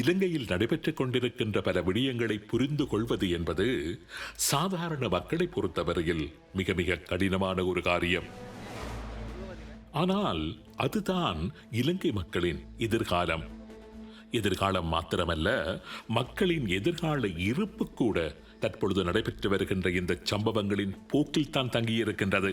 இலங்கையில் நடைபெற்றுக் கொண்டிருக்கின்ற பல விடயங்களை புரிந்து கொள்வது என்பது சாதாரண மக்களை பொறுத்தவரையில் மிக மிக கடினமான ஒரு காரியம். ஆனால் அதுதான் இலங்கை மக்களின் எதிர்காலம். எதிர்காலம் மாத்திரமல்ல மக்களின் எதிர்கால இருப்பு கூட தற்பொழுது நடைபெற்று வருகின்ற இந்த சம்பவங்களின் போக்கில் தான் தங்கியிருக்கின்றது.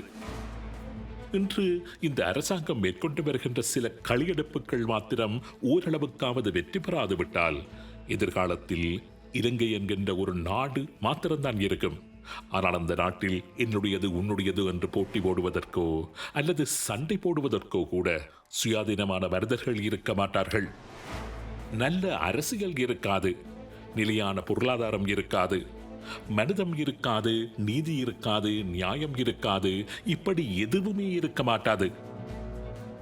இன்று இந்த அரசாங்கம் மேற்கொண்டு வருகின்ற சில களியெடுப்புகள் மாத்திரம் ஓரளவுக்காவது வெற்றி பெறாது விட்டால் எதிர்காலத்தில் இலங்கை என்கின்ற ஒரு நாடு மாத்திரம்தான் இருக்கும். ஆனால் அந்த நாட்டில் என்னுடையது உன்னுடையது என்று போட்டி போடுவதற்கோ அல்லது சண்டை போடுவதற்கோ கூட சுயாதீனமான மனிதர்கள் இருக்க மாட்டார்கள். நல்ல அரசியல் இருக்காது. நிலையான பொருளாதாரம் இருக்காது. மனிதம் இருக்காது நீதி இருக்காது நியாயம் இருக்காது இப்படி எதுவுமே இருக்க மாட்டாது.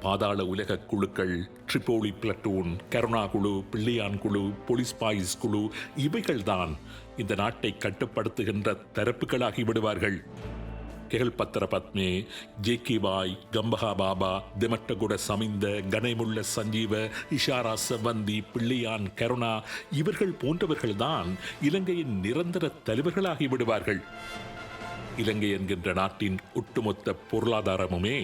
பாதாள உலக குழுக்கள் ட்ரிபோலி பிளட்டூன் கருணா குழு பிள்ளையான் குழு போலீஸ் பாயிஸ் குழு இவைகள்தான் இந்த நாட்டை கட்டுப்படுத்துகின்ற தரப்புகளாகி விடுவார்கள். ಕೆಹಳ್ಪತ್ತರ ಪತ್ಮೆ ಜೇಕಿಬಾಯ್ ಗಂಬಹ பாபா திமட்டகுட சமிந்த கனைமுள்ள சஞ்சீவ இஷாரா செவ்வந்தி பிள்ளையான் கருணா இவர்கள் போன்றவர்கள்தான் இலங்கையின் நிரந்தர தலைவர்களாகி விடுவார்கள். இலங்கை என்கின்ற நாட்டின் ஒட்டுமொத்த பொருளாதாரமுமே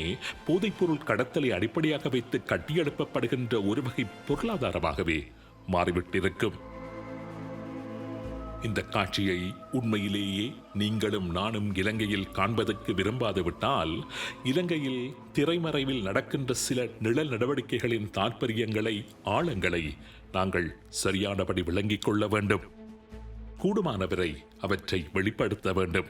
போதைப்பொருள் கடத்தலை அடிப்படையாக வைத்து கட்டியெழுப்பப்படுகின்ற ஒரு வகை பொருளாதாரமாகவே மாறிவிட்டிருக்கும். இந்த காட்சியை உண்மையிலேயே நீங்களும் நானும் இலங்கையில் காண்பதற்கு விரும்பாது விட்டால் இலங்கையில் திரைமறைவில் நடக்கின்ற சில நிழல் நடவடிக்கைகளின் தாற்பயங்களை ஆழங்களை நாங்கள் சரியானபடி விளங்கிக் கொள்ள வேண்டும். கூடுமானவரை அவற்றை வெளிப்படுத்த வேண்டும்.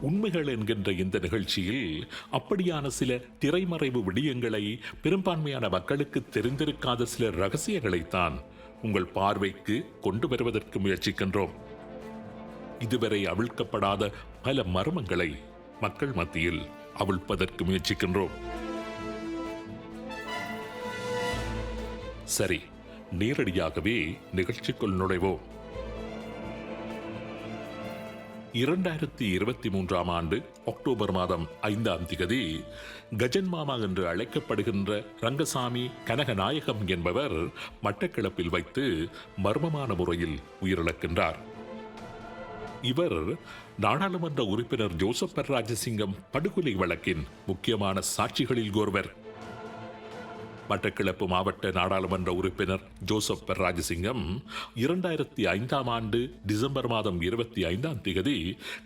உண்மைகள் என்கின்ற இந்த நிகழ்ச்சியில் அப்படியான சில திரைமறைவு விடயங்களை பெரும்பான்மையான மக்களுக்கு தெரிந்திருக்காத சில ரகசியங்களைத்தான் உங்கள் பார்வைக்கு கொண்டு வருவதற்கு முயற்சிக்கின்றோம். இதுவரை அவிழ்க்கப்படாத பல மர்மங்களை மக்கள் மத்தியில் அவிழ்ப்பதற்கு முயற்சிக்கின்றோம். சரி நேரடியாகவே நிகழ்ச்சிக்குள் நுழைவோம். இரண்டாயிரத்தி இருபத்தி மூன்றாம் ஆண்டு அக்டோபர் மாதம் ஐந்தாம் திகதி கஜன் மாமா என்று அழைக்கப்படுகின்ற ரங்கசாமி கனகநாயகம் என்பவர் மட்டக்களப்பில் வைத்து மர்மமான முறையில் உயிரிழக்கின்றார். இவர் நாடாளுமன்ற உறுப்பினர் ஜோசப் ராஜசிங்கம் படுகொலை வழக்கின் முக்கியமான சாட்சிகளில் ஒருவர். மட்டக்கிழப்பு மாவட்ட நாடாளுமன்ற உறுப்பினர் ஜோசப் ராஜசிங்கம் இரண்டாயிரத்தி ஐந்தாம் ஆண்டு டிசம்பர் மாதம் இருபத்தி ஐந்தாம் தேதி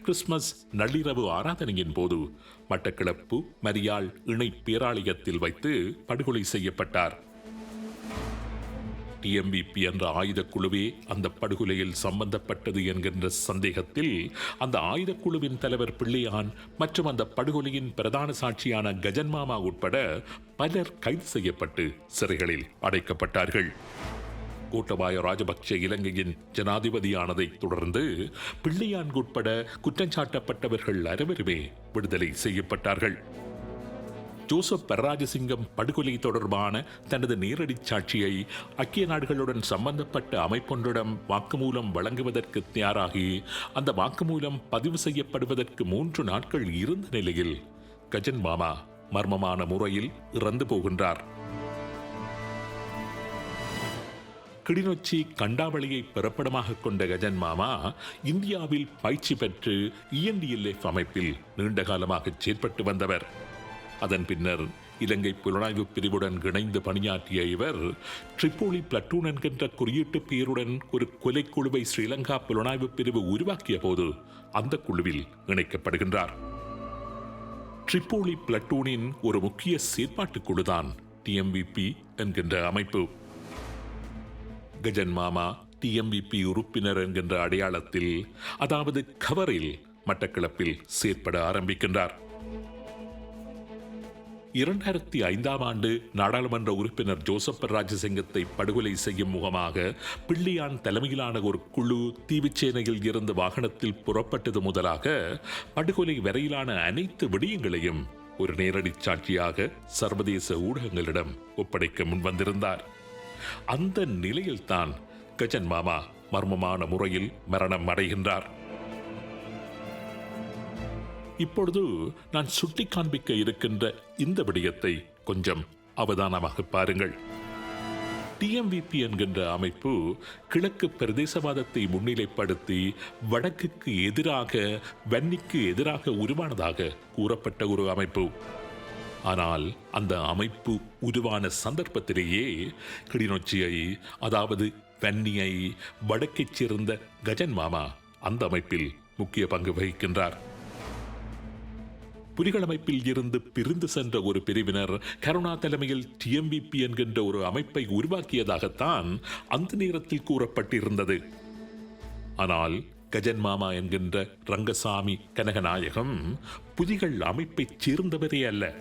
கிறிஸ்துமஸ் நள்ளிரவு ஆராதனையின் போது மட்டக்கிழப்பு மரியாள் இணை பேராலயத்தில் வைத்து படுகொலை செய்யப்பட்டார். டிஎம்பிபி என்ற ஆயுதக்குழுவே அந்த படுகொலையில் சம்பந்தப்பட்டது என்கின்ற சந்தேகத்தில் அந்த ஆயுதக்குழுவின் தலைவர் பிள்ளையான் மற்றும் அந்த படுகொலையின் பிரதான சாட்சியான கஜன்மாமா உட்பட பலர் கைது செய்யப்பட்டு சிறைகளில் அடைக்கப்பட்டார்கள். கோட்டபாய ராஜபக்ச இலங்கையின் ஜனாதிபதியானதை தொடர்ந்து பிள்ளையான் உட்பட குற்றஞ்சாட்டப்பட்டவர்கள் அனைவருமே விடுதலை செய்யப்பட்டார்கள். ஜோசப் பரராஜசிங்கம் படுகொலை தொடர்பான தனது நேரடி சாட்சியை ஐக்கிய நாடுகளுடன் சம்பந்தப்பட்ட அமைப்பொன்றிடம் வாக்குமூலம் வழங்குவதற்கு தயாராகி அந்த வாக்குமூலம் பதிவு செய்யப்படுவதற்கு மூன்று நாட்கள் இருந்த நிலையில் கஜன் மாமா மர்மமான முறையில் இறந்து போகின்றார். கிளிநொச்சி கண்டாவளியை பிறப்பிடமாக கொண்ட கஜன் மாமா இந்தியாவில் பயிற்சி பெற்று இஎன்டிஎல்எஃப் அமைப்பில் நீண்ட காலமாக செயற்பட்டு வந்தவர். அதன் பின்னர் இலங்கை புலனாய்வு பிரிவுடன் இணைந்து பணியாற்றிய இவர் ட்ரிப்போலி பிளட்டூன் என்கின்ற குறியீட்டு பெயருடன் ஒரு கொலைக்குழுவை ஸ்ரீலங்கா புலனாய்வு பிரிவு உருவாக்கிய போது அந்த குழுவில் இணைக்கப்படுகின்றார். ட்ரிப்போலி பிளட்டூனின் ஒரு முக்கிய செயற்பாட்டு குழுதான் டிஎம்விபி என்கின்ற அமைப்பு. கஜன் மாமா டிஎம்விபி உறுப்பினர் என்கின்ற அடையாளத்தில் அதாவது கவரில் மட்டக்களப்பில் செயற்பட ஆரம்பிக்கின்றார். இரண்டாயிரத்தி ஐந்தாம் ஆண்டு நாடாளுமன்ற உறுப்பினர் ஜோசப் ராஜசிங்கத்தை படுகொலை செய்யும் முகமாக பிள்ளையான் தலைமையிலான ஒரு குழு தீவுச்சேனையில் இருந்து வாகனத்தில் புறப்பட்டது முதலாக படுகொலை வரையிலான அனைத்து விடயங்களையும் ஒரு நேரடி சாட்சியாக சர்வதேச ஊடகங்களிடம் ஒப்படைக்க முன்வந்திருந்தார். அந்த நிலையில்தான் கஜன் மாமா மர்மமான முறையில் மரணம் அடைகின்றார். இப்பொழுது நான் சுட்டி காண்பிக்க இருக்கின்ற இந்த விடயத்தை கொஞ்சம் அவதானமாக பாருங்கள். டிஎம்விபி என்கின்ற அமைப்பு கிழக்கு பிரதேசவாதத்தை முன்னிலைப்படுத்தி வடக்குக்கு எதிராக வன்னிக்கு எதிராக உருவானதாக கூறப்பட்ட ஒரு அமைப்பு. ஆனால் அந்த அமைப்பு உருவான சந்தர்ப்பத்திலேயே கிளிநொச்சியை அதாவது வன்னியை வடக்கைச் சேர்ந்த கஜன் மாமா அந்த அமைப்பில் முக்கிய பங்கு வகிக்கின்றார். புலிகள் அமைப்பில் இருந்து பிரிந்து சென்ற ஒரு பிரிவினர் கருணா தலைமையில் டிஎம்பிபி என்கின்ற ஒரு அமைப்பை உருவாக்கியதாகத்தான் அந்த நேரத்தில் கூறப்பட்டிருந்தது. ஆனால் கஜன் மாமா என்கின்ற ரங்கசாமி கனகநாயகம் புலிகள் அமைப்பைச் சேர்ந்தவரே அல்ல.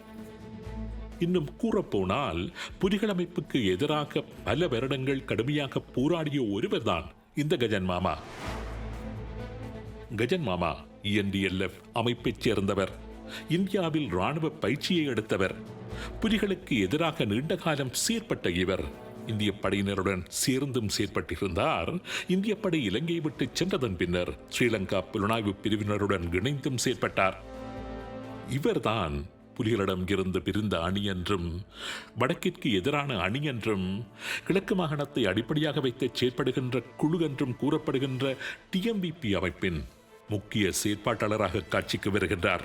இன்னும் கூறப்போனால் புலிகள் அமைப்புக்கு எதிராக பல வருடங்கள் கடுமையாக போராடிய ஒருவர்தான் இந்த கஜன் மாமா. கஜன் மாமா இஎன்டிஎல்எஃப் அமைப்பைச் சேர்ந்தவர். இந்தியாவில் ராணுவ பயிற்சியை எடுத்தவர். புலிகளுக்கு எதிராக நீண்ட காலம் செயற்பட்ட இவர். இந்திய படையினருடன் சேர்ந்தும் செயற்பட்டிருந்தார். இந்திய படை இலங்கையை விட்டு சென்றதன் பின்னர் ஸ்ரீலங்கா புலனாய்வு பிரிவினருடன் இணைந்தும் செயற்பட்டார். இவர்தான் புலிகளிடம் இருந்து பிரிந்த அணி என்றும் வடக்கிற்கு எதிரான அணி என்றும் கிழக்கு மாகாணத்தை அடிப்படையாக வைத்து செயற்படுகின்ற குழு என்றும் கூறப்படுகின்ற டிஎம்பிபி அமைப்பின் முக்கிய செயற்பாட்டாளராக காட்சிக்கு வருகின்றார்.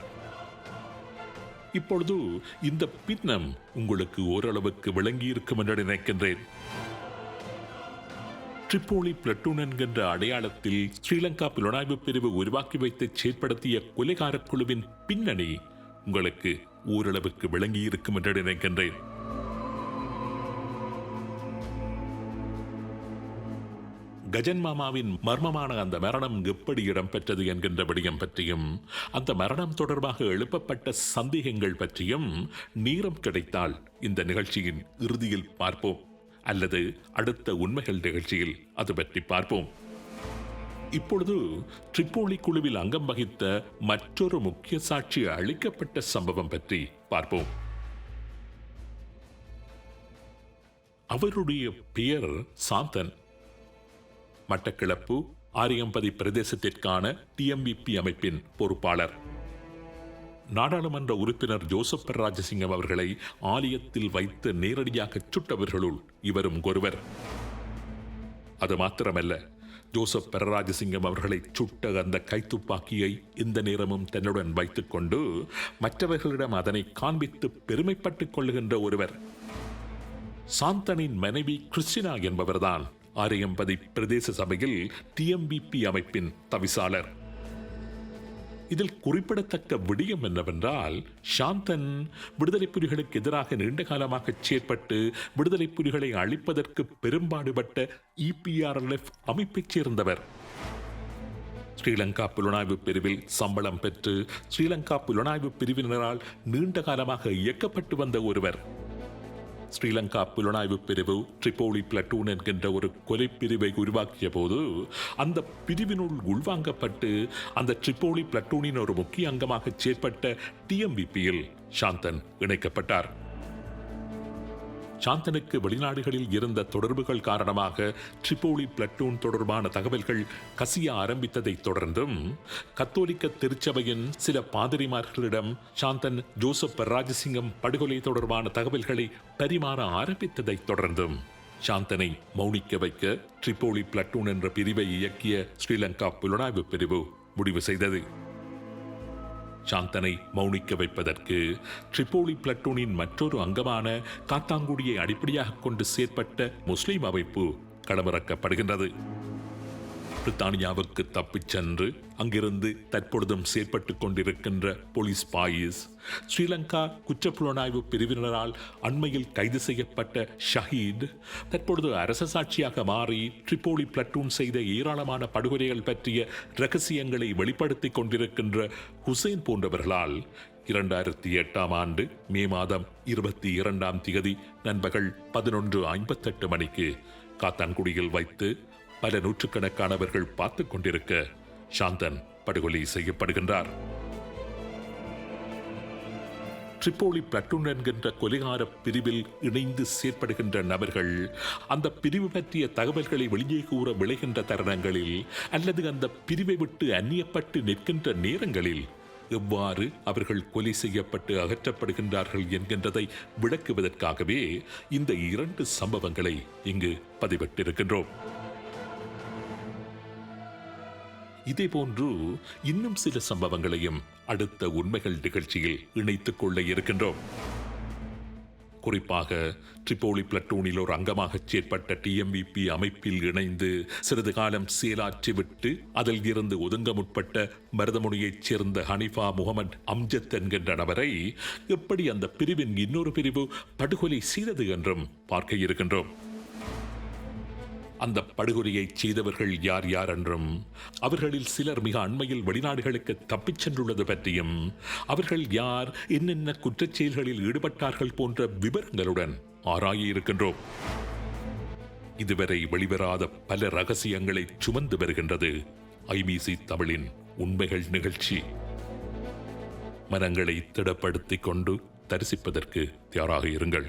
இப்பொழுது இந்த பின்னம் உங்களுக்கு ஓரளவுக்கு விளங்கியிருக்கும் என்று நினைக்கின்றேன். ட்ரிப்போலி பிளட்டூன் என்கின்ற அடையாளத்தில் ஸ்ரீலங்கா புலனாய்வு பிரிவு உருவாக்கி வைத்து செயற்படுத்திய கொலைகார குழுவின் பின்னணி உங்களுக்கு ஓரளவுக்கு விளங்கியிருக்கும் என்று நினைக்கின்றேன். கஜன் மாமாவின் மர்மமான அந்த மரணம் எப்படி இடம்பெற்றது என்கின்ற விடயம் பற்றியும் அந்த மரணம் தொடர்பாக எழுப்பப்பட்ட சந்தேகங்கள் பற்றியும் நேரம் கிடைத்தால் இந்த நிகழ்ச்சியின் இறுதியில் பார்ப்போம். அல்லது அடுத்த உண்மைகள் நிகழ்ச்சியில் அது பற்றி பார்ப்போம். இப்பொழுது ட்ரிப்போலி குழுவில் அங்கம் வகித்த மற்றொரு முக்கிய சாட்சி அளிக்கப்பட்ட சம்பவம் பற்றி பார்ப்போம். அவருடைய பெயர் சாந்தன். மட்டக்கிளப்பு ஆரியம்பதி பிரதேசத்திற்கான டிஎம்பிபி அமைப்பின் பொறுப்பாளர். நாடாளுமன்ற உறுப்பினர் ஜோசப் ராஜசிங்கம் அவர்களை ஆலயத்தில் வைத்து நேரடியாக சுட்டவர்களுள் இவரும் ஒருவர். அது மாத்திரமல்ல ஜோசப் பெரராஜசிங்கம் அவர்களை சுட்ட அந்த கைத்துப்பாக்கியை இந்த நேரமும் தன்னுடன் வைத்துக்கொண்டு மற்றவர்களிடம் அதனை காண்பித்து பெருமைப்பட்டுக் கொள்ளுகின்ற ஒருவர். சாந்தனின் மனைவி கிறிஸ்டினா என்பவர்தான். ஆரியம்பதி பிரதேச சபையில் டிஎம்பிபி அமைப்பின் தவிசாளர். இதில் குறிப்பிடத்தக்க விடயம் என்னவென்றால் சாந்தன் விடுதலை புலிகளுக்கு எதிராக நீண்ட காலமாக செயற்பட்டு விடுதலை புலிகளை அழிப்பதற்கு பெரும்பாடுபட்ட இபிஆர்எல்எஃப் அமைப்பைச் சேர்ந்தவர். ஸ்ரீலங்கா புலனாய்வு பிரிவில் சம்பளம் பெற்று ஸ்ரீலங்கா புலனாய்வு பிரிவினரால் நீண்ட காலமாக இயக்கப்பட்டு வந்த ஒருவர். ஸ்ரீலங்கா புலனாய்வு பிரிவு ட்ரிப்போலி பிளட்டூன் என்கின்ற ஒரு கொலை பிரிவை உருவாக்கிய போது அந்த பிரிவினுள் உள்வாங்கப்பட்டு அந்த ட்ரிப்போலி பிளட்டூனின் ஒரு முக்கிய அங்கமாக செயற்பட்ட டிஎம்பிபியில் சாந்தன் இணைக்கப்பட்டார். சாந்தனுக்கு வெளிநாடுகளில் இருந்த தொடர்புகள் காரணமாக ட்ரிப்போலி பிளட்டூன் தொடர்பான தகவல்கள் கசிய ஆரம்பித்ததைத் தொடர்ந்தும் கத்தோலிக்க திருச்சபையின் சில பாதிரிமார்களிடம் சாந்தன் ஜோசப் ராஜசிங்கம் படுகொலை தொடர்பான தகவல்களை பரிமாற ஆரம்பித்ததைத் தொடர்ந்தும் சாந்தனை மௌனிக்க வைக்க ட்ரிப்போலி பிளட்டூன் என்ற பிரிவை இயக்கிய ஸ்ரீலங்கா புலனாய்வு பிரிவு முடிவு செய்தது. சாந்தனை மௌனிக்க வைப்பதற்கு ட்ரிப்போலி பிளட்டூனின் மற்றொரு அங்கமான காத்தாங்குடியை அடிப்படையாக கொண்டு செயற்பட்ட முஸ்லிம் அமைப்பு களமிறக்கப்படுகின்றது. பிரித்தானியாவுக்கு தப்பிச் சென்று அங்கிருந்து தற்பொழுதும் செயற்பட்டு கொண்டிருக்கின்ற போலீஸ் பாயிஸ் ஸ்ரீலங்கா குற்றப்புலனாய்வு பிரிவினரால் அண்மையில் கைது செய்யப்பட்ட ஷஹீத் தற்பொழுது அரச சாட்சியாக மாறி ட்ரிப்போலி பிளட்டூன் செய்த ஏராளமான படுகொலைகள் பற்றிய ரகசியங்களை வெளிப்படுத்தி கொண்டிருக்கின்ற ஹுசைன் போன்றவர்களால் இரண்டாயிரத்தி எட்டாம் ஆண்டு மே மாதம் இருபத்தி இரண்டாம் திகதி நண்பகல் பதினொன்று ஐம்பத்தெட்டு மணிக்கு காத்தான்குடியில் வைத்து பல நூற்றுக்கணக்கானவர்கள் பார்த்து கொண்டிருக்க சாந்தன் படுகொலை செய்யப்படுகின்றார். ட்ரிப்போலி பிளட்டூன் என்கின்ற கொலைகார பிரிவில் இணைந்து செயற்படுகின்ற நபர்கள் அந்த பிரிவு பற்றிய தகவல்களை வெளியே கூற விளைகின்ற தருணங்களில் அல்லது அந்த பிரிவை விட்டு அந்நியப்பட்டு நிற்கின்ற நேரங்களில் எவ்வாறு அவர்கள் கொலை செய்யப்பட்டு அகற்றப்படுகின்றார்கள் என்கின்றதை விளக்குவதற்காகவே இந்த இரண்டு சம்பவங்களை இங்கு பதிவிட்டிருக்கின்றோம். இதேபோன்று இன்னும் சில சம்பவங்களையும் அடுத்த உண்மைகள் நிகழ்ச்சியில் இணைத்துக் கொள்ள இருக்கின்றோம். குறிப்பாக ட்ரிபோலி பிளட்டூனில் ஒரு அங்கமாக செயற்பட்ட டிஎம்விபி அமைப்பில் இணைந்து சிறிது காலம் செயலாற்றிவிட்டு அதில் இருந்து ஒதுங்க முற்பட்ட மருதமுனியைச் சேர்ந்த ஹனிஃபா முகமது அம்ஜத் என்கின்ற நபரை எப்படி அந்த பிரிவின் இன்னொரு பிரிவு படுகொலை செய்தது என்றும் பார்க்க இருக்கின்றோம். அந்த படுகொலையை செய்தவர்கள் யார் யார் என்றும் அவர்களில் சிலர் மிக அண்மையில் வெளிநாடுகளுக்கு தப்பிச் சென்றுள்ளது பற்றியும் அவர்கள் யார் என்னென்ன குற்றச் செயல்களில் ஈடுபட்டார்கள் போன்ற விவரங்களுடன் ஆராயிருக்கின்றோம் இதுவரை வெளிவராத பல ரகசியங்களை சுமந்து வருகின்றது ஐபிசி தமிழின் உண்மைகள் நிகழ்ச்சி. மனங்களை திடப்படுத்திக் கொண்டு தரிசிப்பதற்கு தயாராக இருங்கள்.